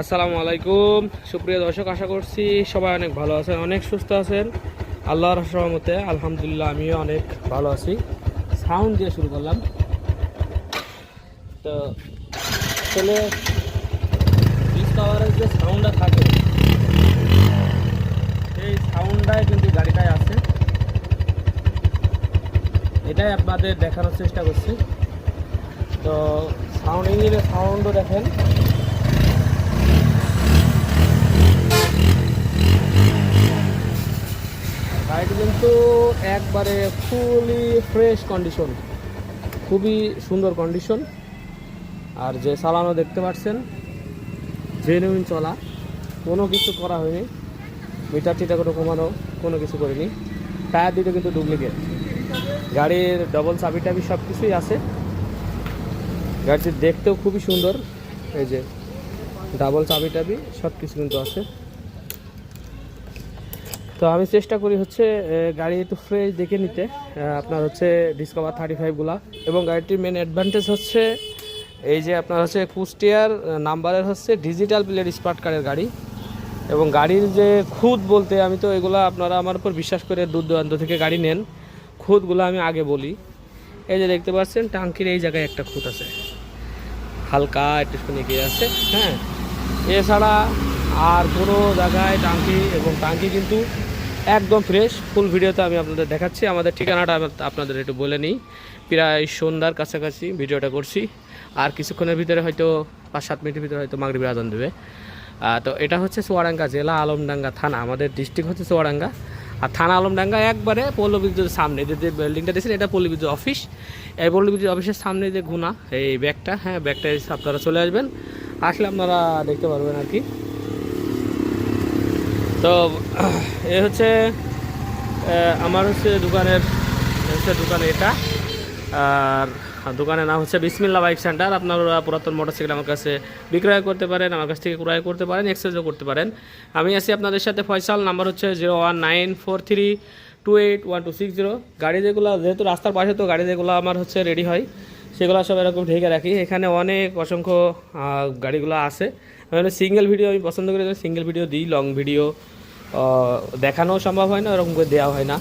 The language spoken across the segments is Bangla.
আসসালামু আলাইকুম। সুপ্রিয় দর্শক, আশা করছি সবাই অনেক ভালো আছেন, অনেক সুস্থ আছেন। আল্লাহর রহমতে, আলহামদুলিল্লাহ, আমিও অনেক ভালো আছি। সাউন্ড দিয়ে শুরু করলাম। তো, আসলে ডিসকভারের যে সাউন্ডটা থাকে, সেই সাউন্ডটাই কিন্তু গাড়িটায় আছে। এটাই আপনাদের দেখানোর চেষ্টা করছি। তো সাউন্ড ইঞ্জিনের সাউন্ডও দেখেন। গাড়িটি কিন্তু একবারে ফুলি ফ্রেশ কন্ডিশন খুবই সুন্দর কন্ডিশন আর যে চালানো দেখতে পাচ্ছেন জেনুইন চলা। কোনো কিছু করা হয়নি। মিটার টিটা কোনো কমানো, কোনো কিছু করিনি। টায়ার দিতে কিন্তু ডুপ্লিকেট গাড়ির ডবল চাবি টাবি সব কিছুই আছে। গাড়িটি দেখতেও খুবই সুন্দর। এই যে ডাবল চাবি টাবি সব কিছু কিন্তু আছে। তো আমি চেষ্টা করি হচ্ছে গাড়ি একটু ফ্রেশ দেখে নিতে। আপনার হচ্ছে ডিসকভার থার্টি ফাইভগুলা এবং গাড়িটির মেন অ্যাডভান্টেজ হচ্ছে, এই যে আপনার হচ্ছে কুষ্টিয়ার নাম্বারের হচ্ছে ডিজিটাল প্লেট স্মার্ট কার্ডের গাড়ি। এবং গাড়ির যে খুদ বলতে আমি তো এগুলো আপনারা আমার উপর বিশ্বাস করে দূর দূরান্ত থেকে গাড়ি নেন। খুদগুলো আমি আগে বলি। এই যে দেখতে পাচ্ছেন, টাঙ্কির এই জায়গায় একটা খুঁত আছে। হালকা একটুখানি গিয়ে আছে হ্যাঁ। এছাড়া আর কোনো জায়গায় টাঙ্কি, এবং টাঙ্কি কিন্তু একদম ফ্রেশ ফুল ভিডিওতে আমি আপনাদের দেখাচ্ছি। আমাদের ঠিকানাটা আপনাদের একটু বলে নিই। প্রায় সন্ধ্যার কাছাকাছি ভিডিওটা করছি। আর কিছুক্ষণের ভিতরে হয়তো পাঁচ, সাত মিনিটের ভিতরে হয়তো মাগরিবের আজান দেবে। তো এটা হচ্ছে চুয়াডাঙ্গা জেলা আলমডাঙ্গা থানা। আমাদের ডিস্ট্রিক্ট হচ্ছে চুয়াডাঙ্গা। আর থানা আলমডাঙ্গা একবারে পল্লী বিদ্যুতের সামনে। যে যে বিল্ডিংটা দিয়েছেন এটা পল্লী বিদ্যুৎ অফিস এই পল্লী বিদ্যুৎ অফিসের সামনে যে গুণা এই ব্যাগটা হ্যাঁ ব্যাগটা আপনারা চলে আসবেন। আসলে আপনারা দেখতে পারবেন আর কি। তো, এ হচ্ছে আমার হচ্ছে দোকানের হচ্ছে দোকান এটা। আর দোকানের নাম হচ্ছে বিসমিল্লা বাইক সেন্টার। আপনারা পুরাতন মোটরসাইকেল আমার কাছে বিক্রয় করতে পারেন, আমার কাছ থেকে ক্রয় করতে পারেন এক্সচেঞ্জও করতে পারেন। আমি আছি আপনাদের সাথে, ফয়সাল নাম্বার হচ্ছে zero one nine four three two eight one two six zero গাড়ি যেগুলো, যেহেতু রাস্তার পাশে, তো গাড়ি যেগুলো আমার হচ্ছে রেডি হয়, সেগুলো সব এরকম ঢেকে রাখি। এখানে অনেক অসংখ্য গাড়িগুলো আছে। আমি সিঙ্গেল ভিডিও আমি পছন্দ করি সিঙ্গেল ভিডিও দিই লং ভিডিও দেখানো সম্ভব হয় না ওরকম করে দেওয়া হয় না।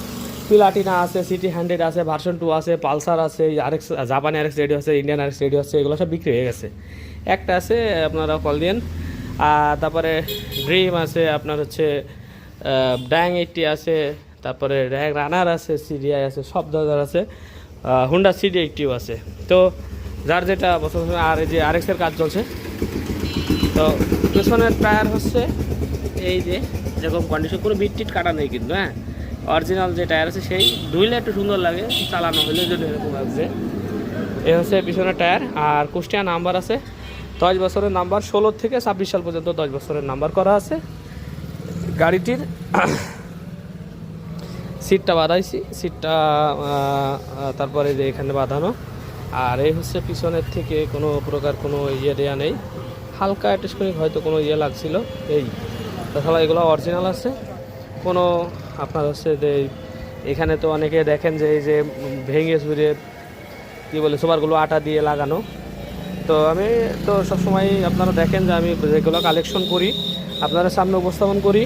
পিলাটিনা আছে সিটি হান্ড্রেড আছে ভার্সন টু আছে পালসার আছে আরেক্স জাপানি আরেক্স রেডিও আছে ইন্ডিয়ান আরেক্স রেডিও আছে এগুলো সব বিক্রি হয়ে গেছে। একটা আছে আপনারা কল দিন আর তারপরে ড্রিম আছে আপনার হচ্ছে ড্যাং এইটটি আছে তারপরে র্যাং রানার আছে সিডিআই আছে সব ধরনের আছে হুন্ডা সিডি এইটটিও আছে। তো যার যেটা হয়, আর এই যে আরেক্সের কাজ চলছে তো পেছনের টায়ার হচ্ছে এই যে, যেরকম কন্ডিশন কোনো বিট টিট কাটা নেই কিন্তু হ্যাঁ? অরিজিনাল যে টায়ার আছে সেই, ধুইলে একটু সুন্দর লাগে, চালানো হলে যদি এরকম লাগছে। এ হচ্ছে পিছনের টায়ার, আর কুষ্টিয়া নাম্বার আছে দশ বছরের নাম্বার, ষোলো থেকে ছাব্বিশ সাল পর্যন্ত দশ বছরের নাম্বার করা আছে। গাড়িটির সিটটা বাঁধাইছি, সিটটা তারপরে যে এখানে বাঁধানো। আর এই হচ্ছে পিছনের থেকে কোনো প্রকার কোনো ইয়ে দেওয়া নেই। হালকা একটুখানি হয়তো কোনো ইয়ে লাগছিল। এই, তাছাড়া এগুলো অরিজিনাল আছে। কোনো আপনার হচ্ছে যে এখানে তো অনেকে দেখেন যে এই যে ভেঙে চুরে কী বলে, সুপারগুলো আটা দিয়ে লাগানো। তো আমি তো সবসময় আপনারা দেখেন যে আমি যেগুলো কালেকশন করি আপনাদের সামনে উপস্থাপন করি,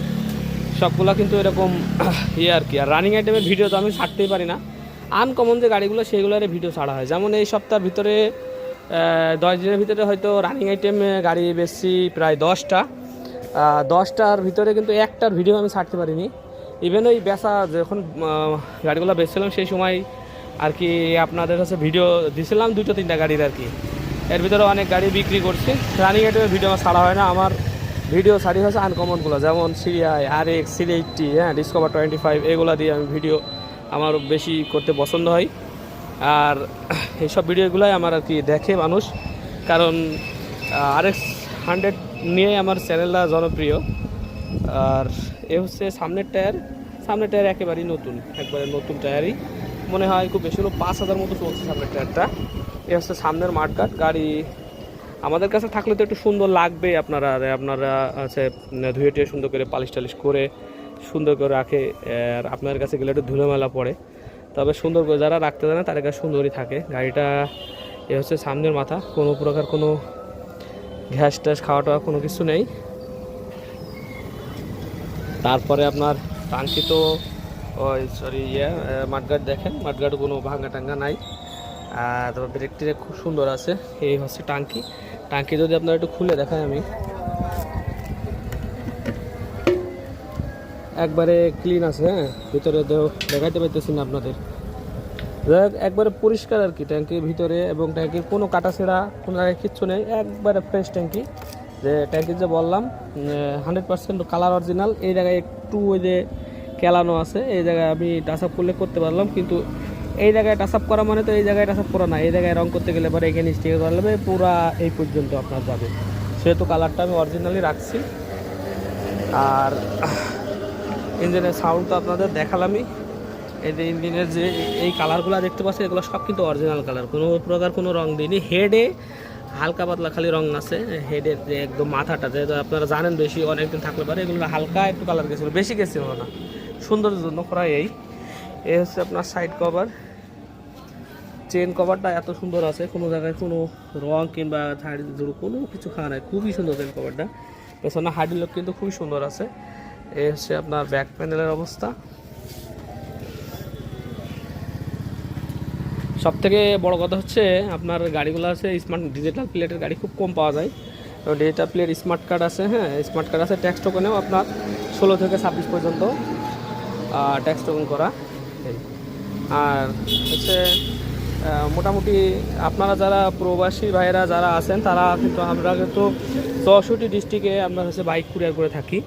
সবগুলো কিন্তু এরকম ইয়ে আর কি। আর রানিং আইটেমের ভিডিও তো আমি ছাড়তেই পারি না। আনকমন যে গাড়িগুলো সেগুলোর ভিডিও ছাড়া হয়। যেমন এই সপ্তাহের ভিতরে দশ দিনের ভিতরে হয়তো রানিং আইটেম গাড়ি বেশি প্রায় দশটা। দশটার ভিতরে কিন্তু একটার ভিডিও আমি ছাড়তে পারিনি। ইভেন ওই বেচা যখন গাড়িগুলো বেচছিলাম সেই সময় আর কি আপনাদের কাছে ভিডিও দিছিলাম দুটো তিনটা গাড়ির আর কি। এর ভিতরে অনেক গাড়ি বিক্রি করছি। রানিং আইটেমের ভিডিও আমার ছাড়া হয় না। আমার ভিডিও ছাড়ি হয়েছে আনকমনগুলো যেমন সিরিআই আর এক্স সিরি এইটটি হ্যাঁ ডিসকভার টোয়েন্টি ফাইভ এগুলো দিয়ে আমি ভিডিও আমার বেশি করতে পছন্দ হয়। আর এইসব ভিডিওগুলোই আমার আর কি দেখে মানুষ। কারণ আর এক্স হান্ড্রেড নিয়ে আমার চ্যানেলটা জনপ্রিয়। আর এ হচ্ছে সামনের টায়ার। সামনের টায়ার একেবারেই নতুন, একবারে নতুন টায়ারই। মনে হয় খুব বেশি হলো পাঁচ হাজার মতো চলছে সামনের টায়ারটা। এ হচ্ছে সামনের মাঠঘাট, গাড়ি আমাদের কাছে থাকলে তো একটু সুন্দর লাগবে আপনারা আপনারা আছে, ধুয়ে টুয়ে সুন্দর করে পালিশ টালিশ করে সুন্দর করে রাখে, আর আপনাদের কাছে গেলে একটু ধুলোমেলা পড়ে। তবে সুন্দর করে যারা রাখতে জানে, তাদের কাছে সুন্দরই থাকে। গাড়িটা এ হচ্ছে সামনের মাথা, কোনো প্রকার কোনো ঘ্যাস ট্যাস খাওয়া টাওয়া কোনো কিছু নেই। তারপরে আপনার টাঙ্কি তো ওই সরি ইয়ে মাঠগাট দেখেন। মাঠগাট কোনো ভাঙ্গা টাঙ্গা নাই। আর ব্রেক ট্রেক খুব সুন্দর আছে। এই হচ্ছে টাঙ্কি। টাঙ্কি যদি আপনার একটু খুলে দেখায় আমি। একবারে ক্লিন আছে হ্যাঁ? ভিতরে দেখাইতে পাইতেছি না আপনাদের। একবারে পরিষ্কার আর কি ট্যাঙ্কির ভিতরে এবং ট্যাঙ্কির কোনো কাটা ছেঁড়া, কোনো জায়গায় কিচ্ছু নেই, একবারে ফ্রেশ ট্যাঙ্কি যে ট্যাঙ্কির যে বললাম হান্ড্রেড পার্সেন্ট কালার অরিজিনাল এই জায়গায় একটু ওই যে কেলানো আছে, এই জায়গায় আমি টাচ আপ করলে করতে পারলাম, কিন্তু এই জায়গায় টাচ আপ করা মানে তো এই জায়গায় টাচ আপ করা না, এই জায়গায় রং করতে গেলে পরে এখানে স্টিকার করা লাগবে, পুরা এই পর্যন্ত আপনার যাবে। সেহেতু কালারটা আমি অরিজিনালি রাখছি। আর ইঞ্জিনের সাউন্ড তো আপনাদের দেখালামই। এই যে ইঞ্জিনের যে এই কালারগুলো দেখতে পাচ্ছেন, এগুলো সব কিন্তু অরিজিনাল কালার কোনো প্রকার কোনো রং দিইনি হেডে হালকা পাতলা খালি রং আছে। হেডের যে একদম মাথাটা যেহেতু আপনারা জানেন বেশি, অনেকদিন থাকলে পারে এগুলো হালকা একটু কালার গেছিল, বেশি গেছিল না। সৌন্দর্যের জন্য করা এই। এই হচ্ছে আপনার সাইড কভার চেন কভারটা এত সুন্দর আছে, কোনো জায়গায় কোনো রং কিংবা ধরো কোনো কিছু খাওয়া নাই। খুবই সুন্দর চেন কভারটা পেছনে হার্ডি লোক কিন্তু খুবই সুন্দর আছে। এই হচ্ছে আপনার ব্যাক প্যানেলের অবস্থা। সব থেকে বড় কথা হচ্ছে আপনার গাড়িগুলো আছে স্মার্ট ডিজিটাল প্লেটের গাড়ি খুব কম পাওয়া যায়। তো ডিজিটাল প্লেট স্মার্ট কার্ড আছে হ্যাঁ স্মার্ট কার্ড আছে ট্যাক্স টোকেনেও আপনার ষোলো থেকে ছাব্বিশ পর্যন্ত ট্যাক্স টোকেন করা। আর হচ্ছে মোটামুটি আপনারা যারা প্রবাসী ভাইয়েরা যারা আছেন, তারা কিন্তু আমরা কিন্তু চৌষট্টি ডিস্ট্রিক্টে আমরা হচ্ছে বাইক কুরিয়ার করে থাকি।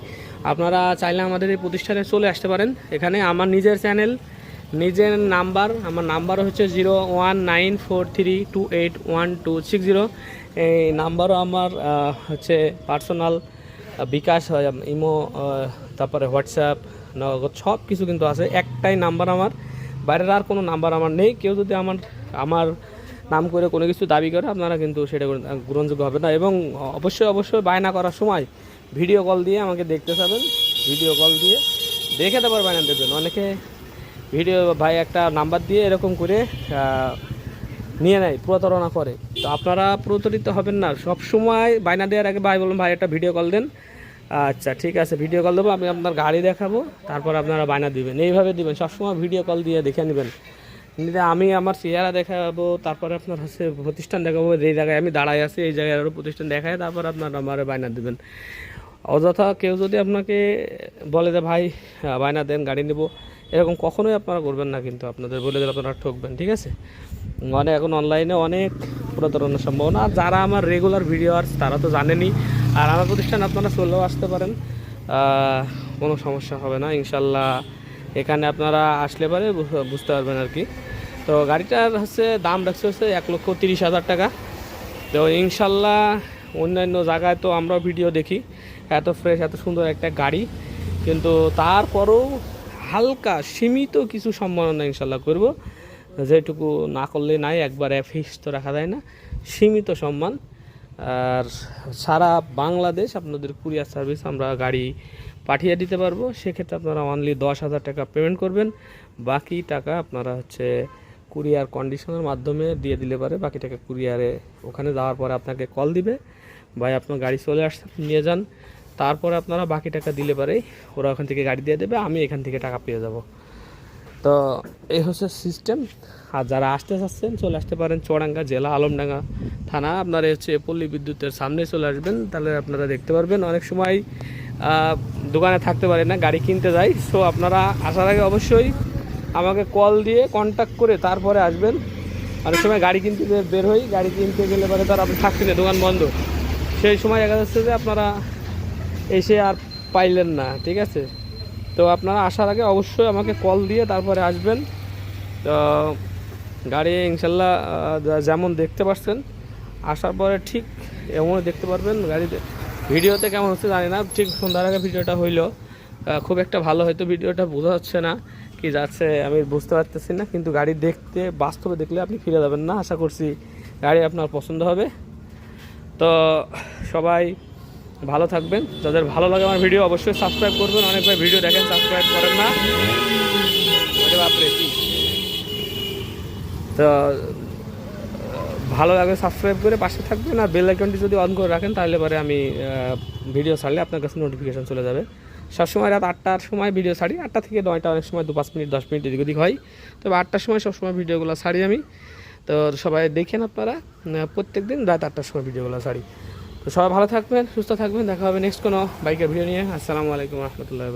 আপনারা চাইলে আমাদের এই প্রতিষ্ঠানে চলে আসতে পারেন। এখানে আমার নিজের চ্যানেল, নিজের নাম্বার, আমার নাম্বার হচ্ছে zero one nine four three two eight one two six zero. এই নাম্বারও আমার হচ্ছে পার্সোনাল বিকাশ হয়, ইমো তারপরে হোয়াটসঅ্যাপ, নগদ সব কিছু কিন্তু আছে। একটাই নাম্বার আমার। বাইরের আর কোনো নাম্বার আমার নেই। কেউ যদি আমার আমার নাম করে কোনো কিছু দাবি করে, আপনারা কিন্তু সেটা গ্রহণযোগ্য হবে না। এবং অবশ্যই অবশ্যই বায়না করার সময় ভিডিও কল দিয়ে আমাকে দেখতে চাবেন ভিডিও কল দিয়ে দেখে তারপর বায়না দেবেন। অনেকে ভিডিও ভাই একটা নাম্বার দিয়ে এরকম করে নিয়ে নেয়, প্রতারণা করে। তো আপনারা প্রতারিত হবেন না। সব সময় বায়না দেওয়ার আগে ভাই বলুন, ভাই একটা ভিডিও কল দেন। আচ্ছা ঠিক আছে ভিডিও কল দেবো, আমি আপনার গাড়ি দেখাবো, তারপর আপনারা বায়না দিবেন। এইভাবে দিবেন, সবসময় ভিডিও কল দিয়ে দেখে নেবেন। আমি আমার চেহারা দেখাবো, তারপরে আপনার হচ্ছে প্রতিষ্ঠান দেখাবো এই জায়গায় আমি দাঁড়াই আছি, এই জায়গায় আরও প্রতিষ্ঠান দেখায়, তারপর আপনার আমার বায়না দিবেন। অযথা কেউ যদি আপনাকে বলে যে, ভাই বায়না দেন, গাড়ি নেব, এরকম কখনোই আপনারা করবেন না কিন্তু, আপনাদের বলে দিলে আপনারা ঠকবেন, ঠিক আছে? মানে এখন অনলাইনে অনেক প্রতারণার সম্ভাবনা যারা আমার রেগুলার ভিডিওয়ার্স তারা তো জানেনই আর আমার প্রতিষ্ঠান আপনারা চলেও আসতে পারেন। কোনো সমস্যা হবে না, ইনশাল্লাহ। এখানে আপনারা আসলে পারে বুঝতে পারবেন আর কি। তো গাড়িটার হচ্ছে দাম রাখছে হচ্ছে এক লক্ষ তিরিশ হাজার টাকা। তো ইনশাল্লাহ অন্যান্য জায়গায় তো আমরাও ভিডিও দেখি, এত ফ্রেশ এত সুন্দর একটা গাড়ি। কিন্তু তারপরেও হালকা, সীমিত কিছু সম্মাননা ইনশাল্লাহ করব। যেটুকু না করলে নাই, একবারে ফিক্স তো রাখা যায় না। সীমিত সম্মান। আর সারা বাংলাদেশ আপনাদের কুরিয়ার সার্ভিস আমরা গাড়ি পাঠিয়ে দিতে পারব। সেক্ষেত্রে আপনারা অনলি দশ হাজার টাকা পেমেন্ট করবেন। বাকি টাকা আপনারা হচ্ছে কুরিয়ার কন্ডিশনের মাধ্যমে দিয়ে দিলে পারে। বাকি টাকা কুরিয়ারে ওখানে যাওয়ার পরে আপনাকে কল দিবে। ভাই, আপনার গাড়ি চলে আসছে নিয়ে যান। তারপরে আপনারা বাকি টাকা দিলে পারে ওরা ওখান থেকে গাড়ি দিয়ে দেবে। আমি এখান থেকে টাকা পেয়ে যাব। তো এই হচ্ছে সিস্টেম আর যারা আসতে চাচ্ছেন, চলে আসতে পারেন চুয়াডাঙ্গা জেলা, আলমডাঙ্গা থানা। আপনারা হচ্ছে পল্লী বিদ্যুতের সামনে চলে আসবেন, তাহলে আপনারা দেখতে পারবেন। অনেক সময় দোকানে থাকতে পারে না, গাড়ি কিনতে যাই। সো আপনারা আসার আগে অবশ্যই আমাকে কল দিয়ে কন্ট্যাক্ট করে তারপরে আসবেন। অনেক সময় গাড়ি কিনতে বের- হই, গাড়ি কিনতে গেলে পরে তার আপনি থাকছেন দোকান বন্ধ। সেই সময় দেখা যাচ্ছে যে আপনারা এসে আর পাইলেন না, ঠিক আছে? তো আপনারা আসার আগে অবশ্যই আমাকে কল দিয়ে তারপরে আসবেন। তো গাড়ি ইনশাল্লাহ যেমন দেখতে পাচ্ছেন, আসার পরে ঠিক এমন দেখতে পারবেন গাড়িতে। ভিডিওতে কেমন হচ্ছে জানি না, ঠিক সন্ধ্যার আগে ভিডিওটা হইল। খুব একটা ভালো হয়তো ভিডিওটা বোঝা যাচ্ছে না, কি যাচ্ছে আমি বুঝতে পারতেছি না, কিন্তু গাড়ি দেখতে, বাস্তবে দেখলে আপনি ফিরে যাবেন না। আশা করছি গাড়ি আপনার পছন্দ হবে। তো সবাই ভালো থাকবেন। যাদের ভালো লাগে আমার ভিডিও অবশ্যই সাবস্ক্রাইব করবেন। অনেক ভাই ভিডিও দেখেন সাবস্ক্রাইব করেন না। তো, ভালো লাগে সাবস্ক্রাইব করে পাশে থাকবেন আর বেল আইকনটি যদি অন করে রাখেন, তাহলে পরে আমি ভিডিও ছাড়লে আপনার কাছে নোটিফিকেশান চলে যাবে। সবসময় রাত আটটার সময় ভিডিও ছাড়ি। আটটা থেকে নয়টা অনেক সময় দু পাঁচ মিনিট, দশ মিনিট এদিক ওদিক হয়। তবে আটটার সময় সবসময় ভিডিওগুলো ছাড়ি আমি। তো সবাই দেখেন আপনারা প্রত্যেক দিন রাত আটটার সময় ভিডিওগুলো ছাড়ি। তো সবাই ভালো থাকবেন, সুস্থ থাকবেন, দেখা হবে নেক্সট কোনো বাইকের ভিডিও নিয়ে। আসসালামু আলাইকুম, রহমতুল্লাহ